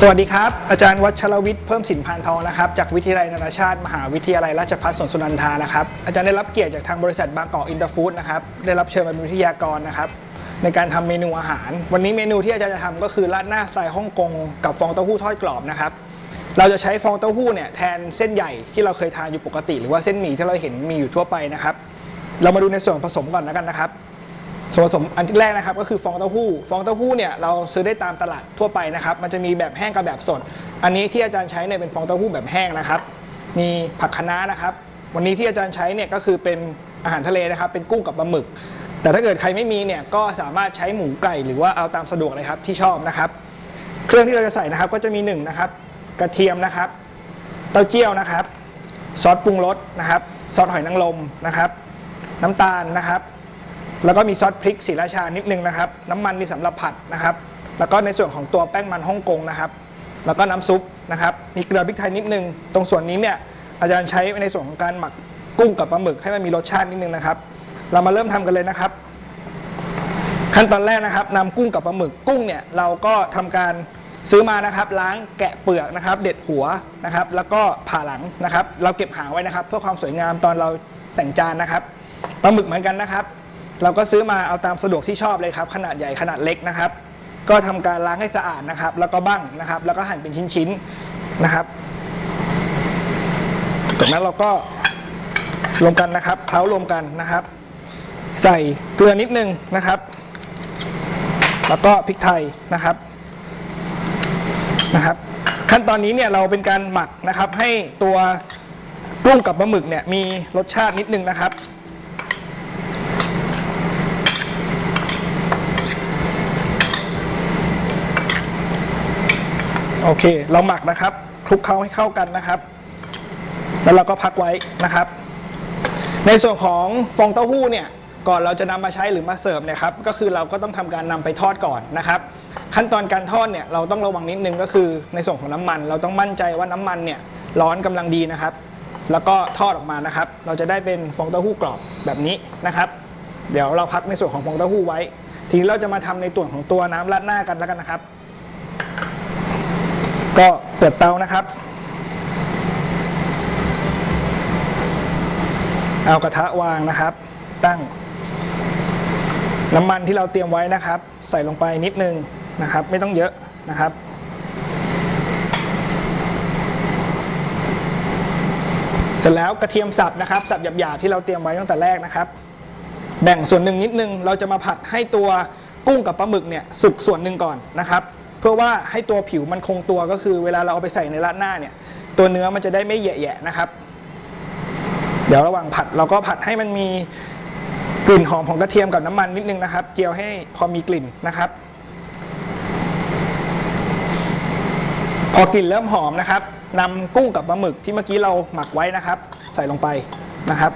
สวัสดีครับ อาจารย์วัชรวิทย์เพิ่มสินพานทองนะครับจากวิทยาลัยนานาชาติ มหาวิทยาลัยราชภัฏสวนสุนันทานะครับอาจารย์ได้รับเกียรติจากทางบริษัทบางกอกอินเตอร์ฟู้ดนะครับได้รับเชิญมาเป็นวิทยากรนะครับในการทำเมนูอาหาร วันนี้เมนูที่อาจารย์จะทำก็คือราดหน้าสไตล์ฮ่องกงกับฟองเต้าหู้ทอดกรอบนะครับเราจะใช้ฟองเต้าหู้เนี่ยแทนเส้นใหญ่ที่เราเคยทานอยู่ปกติ หรือว่าเส้นหมี่ที่เราเห็นมีอยู่ทั่วไปนะครับ เรามาดูในส่วนผสมก่อนแล้วกันนะครับ ส่วนผสมอันที่แรกนะครับก็คือฟองเต้าหู้ ฟองเต้าหู้เนี่ยเราซื้อได้ตามตลาดทั่วไปนะครับ มันจะมีแบบแห้งกับแบบสด อันนี้ที่อาจารย์ใช้เนี่ยเป็นฟองเต้าหู้แบบแห้งนะครับ มีผักคะน้านะครับ วันนี้ที่อาจารย์ใช้เนี่ยก็คือเป็นอาหารทะเลนะครับ เป็นกุ้งกับปลาหมึก แต่ถ้าเกิดใครไม่มีเนี่ยก็สามารถใช้หมูไก่หรือว่าเอาตามสะดวกเลยครับที่ชอบนะครับ เครื่องที่เราจะใส่นะครับก็จะมีหนึ่งนะครับกระเทียมนะครับ เต้าเจี้ยวนะครับ ซอสปรุงรสนะครับ ซอสหอยนางรมนะครับ น้ำตาลนะครับ แล้วก็มีซอสพริกสีราชานิดนึงนะครับ น้ำมันนี่สำหรับผัดนะครับ แล้วก็ในส่วนของตัวแป้งมันฮ่องกงนะครับ แล้วก็น้ำซุปนะครับ มีเกลือพริกไทยนิดนึง ตรงส่วนนี้เนี่ยอาจารย์ใช้ในส่วนของการหมักกุ้งกับปลาหมึกให้มันมีรสชาตินิดนึงนะครับ เรามาเริ่มทำกันเลยนะครับ ขั้นตอนแรกนะครับนำกุ้งกับปลาหมึกกุ้งเนี่ยเราก็ทำการซื้อมานะครับ ล้างแกะเปลือกนะครับ เด็ดหัวนะครับ แล้วก็ผ่าหลังนะครับ เราเก็บหางไว้นะครับ เพื่อความสวยงามตอนเราแต่งจานนะครับปลาหมึกเหมือนกันนะครับ เราก็ซื้อมาเอาตามสะดวกที่ชอบเลยครับ ขนาดใหญ่ขนาดเล็กนะครับ ก็ทำการล้างให้สะอาดนะครับ แล้วก็บ้งนะครับ แล้วก็หั่นเป็นชิ้นๆนะครับจากนั้นเราก็รวมกันนะครับเคล้ารวมกันนะครับ ใส่เกลือนิดนึงนะครับ แล้วก็พริกไทยนะครับนะครับ ขั้นตอนนี้เนี่ยเราเป็นการหมักนะครับ ให้ตัวกุ้งกับปลาหมึกเนี่ยมีรสชาตินิดนึงนะครับ โอเค เราหมักนะครับคลุกเคล้าให้เข้ากันนะครับ แล้วเราก็พักไว้นะครับ ในส่วนของฟองเต้าหู้เนี่ยก่อนเราจะนำมาใช้หรือมาเสิร์ฟเนี่ยครับก็คือเราก็ต้องทำการนำไปทอดก่อนนะครับ ขั้นตอนการทอดเนี่ยเราต้องระวังนิดนึงก็คือในส่วนของน้ำมัน เราต้องมั่นใจว่าน้ำมันเนี่ยร้อนกำลังดีนะครับ แล้วก็ทอดออกมานะครับ เราจะได้เป็นฟองเต้าหู้กรอบแบบนี้นะครับ เดี๋ยวเราพักในส่วนของฟองเต้าหู้ไว้ ทีนี้เราจะมาทำในส่วนของตัวน้ำราดหน้ากันแล้วกันนะครับ ก็เปิดเตานะครับ เอากระทะวางนะครับ ตั้ง น้ำมันที่เราเตรียมไว้นะครับ ใส่ลงไปนิดนึงนะครับ ไม่ต้องเยอะนะครับเสร็จแล้วกระเทียมสับนะครับ สับหยาบๆที่เราเตรียมไว้ตั้งแต่แรกนะครับ แบ่งส่วนหนึ่งนิดนึง เราจะมาผัดให้ตัวกุ้งกับปลาหมึกเนี่ยสุกส่วนหนึ่งก่อนนะครับ พื่อว่าให้ตัวผิวมันคงตัวก็คือ เวลาเราเอาไปใส่ในราดหน้าเนี่ย ตัวเนื้อมันจะได้ไม่แยะๆนะครับ เดี๋ยวระหว่างผัดเราก็ผัดให้มันมีกลิ่นหอมของกระเทียมกับน้ำมันนิดนึงนะครับ เจียวให้พอมีกลิ่นนะครับ พอกลิ่นเริ่มหอมนะครับนำกุ้งกับปลาหมึกที่เมื่อกี้เราหมักไว้นะครับ ใส่ลงไปนะครับ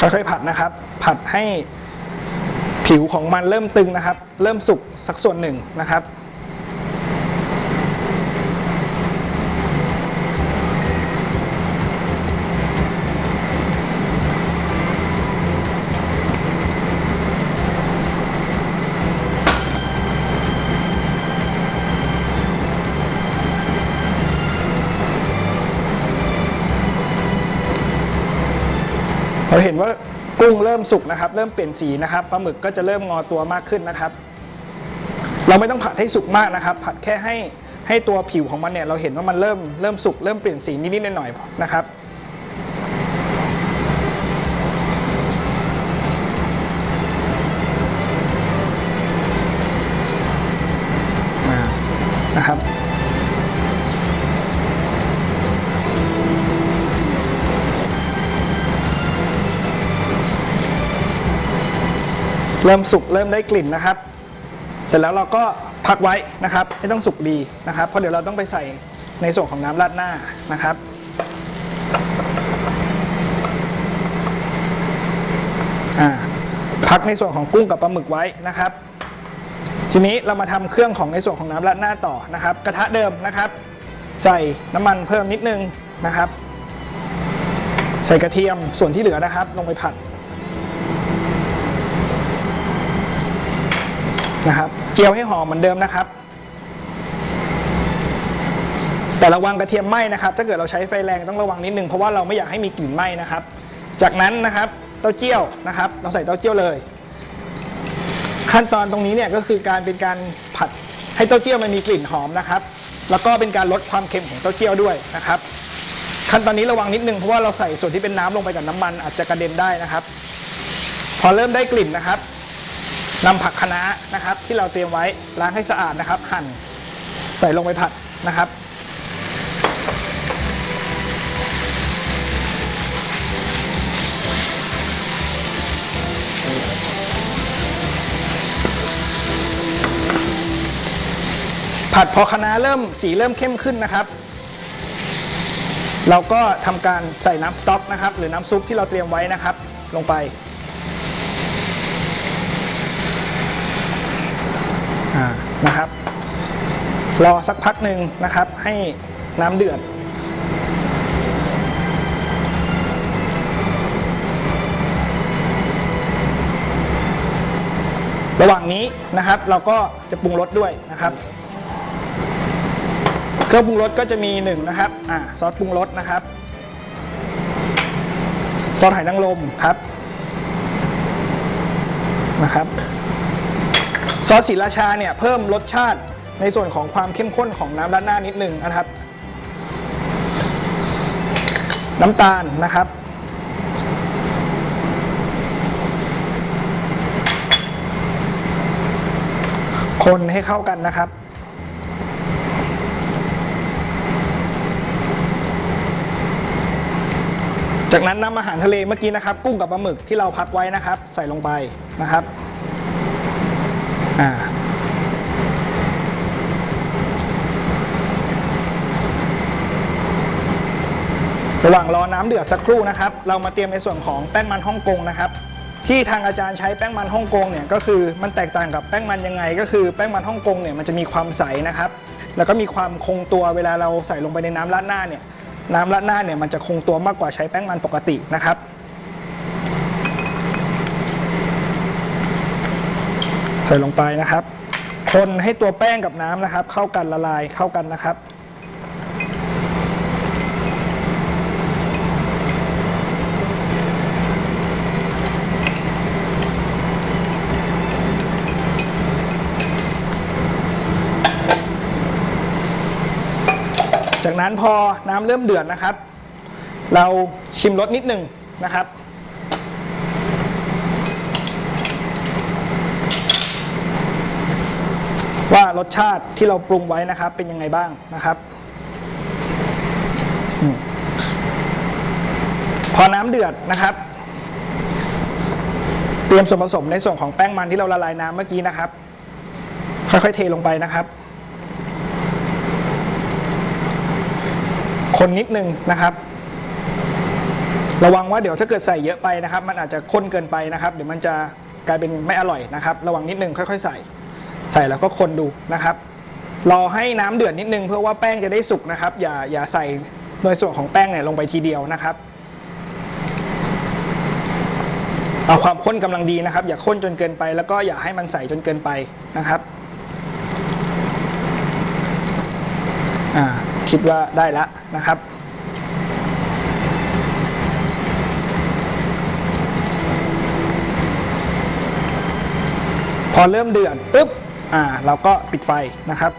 ค่อยๆผัดนะครับ ผัดให้ผิวของมันเริ่มตึงนะครับ เริ่มสุกสักส่วนหนึ่งนะครับ เราเห็นว่ากุ้งเริ่มสุกนะครับ เริ่มเปลี่ยนสีนะครับปลาหมึกก็จะเริ่มงอตัวมากขึ้นนะครับ เราไม่ต้องผัดให้สุกมากนะครับ ผัดแค่ให้ให้ตัวผิวของมันเนี่ยเราเห็นว่ามันเริ่มเริ่มสุกเริ่มเปลี่ยนสีนิดๆหน่อยๆนะครับอ่นะครับ เริ่มสุกเริ่มได้กลิ่นนะครับ เสร็จแล้วเราก็พักไว้นะครับไม่ต้องสุกดีนะครับ เพราะเดี๋ยวเราต้องไปใส่ในส่วนของน้ำราดหน้านะครับอ่าพักในส่วนของกุ้งกับปลาหมึกไว้นะครับ ทีนี้เรามาทำเครื่องของในส่วนของน้ำราดหน้าต่อนะครับ กระทะเดิมนะครับ ใส่น้ำมันเพิ่มนิดนึงนะครับ ใส่กระเทียมส่วนที่เหลือนะครับ ลงไปผัด นะครับเจียวให้หอมเหมือนเดิมนะครับ แต่ระวังกระเทียมไหม้นะครับ ถ้าเกิดเราใช้ไฟแรงต้องระวังนิดนึงเพราะว่าเราไม่อยากให้มีกลิ่นไหม้นะครับ จากนั้นนะครับเต้าเจี้ยวนะครับ เราใส่เต้าเจี้ยวเลย ขั้นตอนตรงนี้เนี่ยก็คือการเป็นการผัดให้เต้าเจี้ยวมันมีกลิ่นหอมนะครับ แล้วก็เป็นการลดความเค็มของเต้าเจี้ยวด้วยนะครับ ขั้นตอนนี้ระวังนิดนึงเพราะว่าเราใส่ส่วนที่เป็นน้ำลงไปกับน้ำมันอาจจะกระเด็นได้นะครับ พอเริ่มได้กลิ่นนะครับ นำผักคะน้านะครับ ที่เราเตรียมไว้ล้างให้สะอาดนะครับ หั่นใส่ลงไปผัดนะครับผัดพอคะน้าเริ่มสีเริ่มเข้มขึ้นนะครับ เราก็ทำการใส่น้ำสต๊อกนะครับ หรือน้ำซุปที่เราเตรียมไว้นะครับ ลงไปอ่า นะครับ รอสักพักหนึ่งนะครับ ให้น้ำเดือด ระหว่างนี้นะครับ เราก็จะปรุงรสด้วยนะครับ เครื่องปรุงรสก็จะมีหนึ่งนะครับอ่าซอสปรุงรสนะครับ ซอสหอยนางรมครับนะครับ ซอสศรีราชาเนี่ยเพิ่มรสชาติในส่วนของความเข้มข้นของน้ำราดหน้านิดหนึ่งนะครับ น้ำตาลนะครับ คนให้เข้ากันนะครับจากนั้นนำอาหารทะเลเมื่อกี้นะครับ กุ้งกับปลาหมึกที่เราพักไว้นะครับ ใส่ลงไปนะครับ อ่าระหว่างรอน้ำเดือดสักครู่นะครับ เรามาเตรียมในส่วนของแป้งมันฮ่องกงนะครับ ที่ทางอาจารย์ใช้แป้งมันฮ่องกงเนี่ยก็คือมันแตกต่างกับแป้งมันยังไง ก็คือแป้งมันฮ่องกงเนี่ยมันจะมีความใสนะครับ แล้วก็มีความคงตัวเวลาเราใส่ลงไปในน้ำราดหน้าเนี่ยน้ำราดหน้าเนี่ยมันจะคงตัวมากกว่าใช้แป้งมันปกตินะครับ ใส่ลงไปนะครับ คนให้ตัวแป้งกับน้ำนะครับ เข้ากันละลายเข้ากันนะครับจากนั้นพอน้ำเริ่มเดือดนะครับ เราชิมรสนิดหนึ่งนะครับ ว่ารสชาติที่เราปรุงไว้นะครับ เป็นยังไงบ้างนะครับพอน้ำเดือดนะครับ เตรียมส่วนผสมในส่วนของแป้งมันที่เราละลายน้ำเมื่อกี้นะครับ ค่อยๆเทลงไปนะครับ คนนิดนึงนะครับ ระวังว่าเดี๋ยวถ้าเกิดใส่เยอะไปนะครับ มันอาจจะข้นเกินไปนะครับเดี๋ยวมันจะกลายเป็นไม่อร่อยนะครับ ระวังนิดนึงค่อย ๆ ใส่ ใส่แล้วก็คนดูนะครับ รอให้น้ำเดือดนิดนึงเพื่อว่าแป้งจะได้สุกนะครับ อย่าอย่าใส่โดยส่วนของแป้งเนี่ยลงไปทีเดียวนะครับเอาความข้นกำลังดีนะครับ อย่าข้นจนเกินไป แล้วก็อย่าให้มันใสจนเกินไปนะครับอ่าคิดว่าได้แล้วนะครับ พอเริ่มเดือดปุ๊บ อ่าเราก็ปิดไฟนะครับ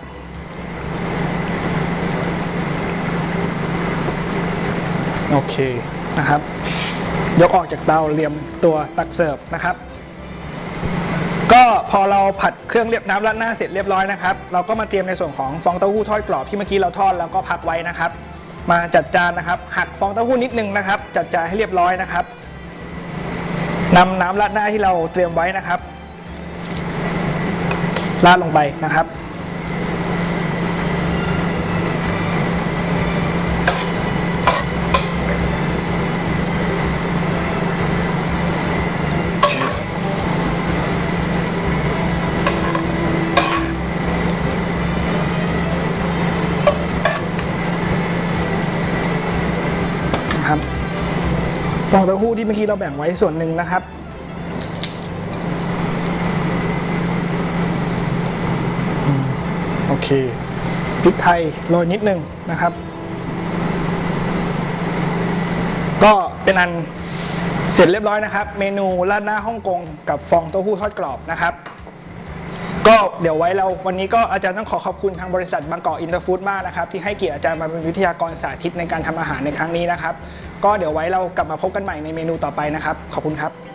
โอเคนะครับ ยกออกจากเตาเรียมตัวตักเสิร์ฟนะครับ ก็พอเราผัดเครื่องเรียบน้ำราดหน้าเสร็จเรียบร้อยนะครับ เราก็มาเตรียมในส่วนของฟองเต้าหู้ทอดกรอบที่เมื่อกี้เราทอดแล้วก็พักไว้นะครับ มาจัดจานนะครับ หักฟองเต้าหู้นิดนึงนะครับ จัดจานให้เรียบร้อยนะครับนำน้ำราดหน้าที่เราเตรียมไว้นะครับ ราดลงไปนะครับนะครับฟองเต้าหู้ที่เมื่อกี้เราแบ่งไว้ส่วนหนึ่งนะครับ อืมโอ เคพริกไทยโรยนิดนึงนะครับ ก็เป็นอันเสร็จเรียบร้อยนะครับ เมนูราดหน้าฮ่องกงกับฟองเต้าหู้ทอดกรอบนะครับ ก็เดี๋ยวไว้เราวันนี้ก็อาจารย์ต้องขอขอบคุณทางบริษัทบางกอกอินเตอร์ฟู้ดมากนะครับ ที่ให้เกียรติอาจารย์มาเป็นวิทยากรสาธิตในการทำอาหารในครั้งนี้นะครับ ก็เดี๋ยวไว้เรากลับมาพบกันใหม่ในเมนูต่อไปนะครับ ขอบคุณครับ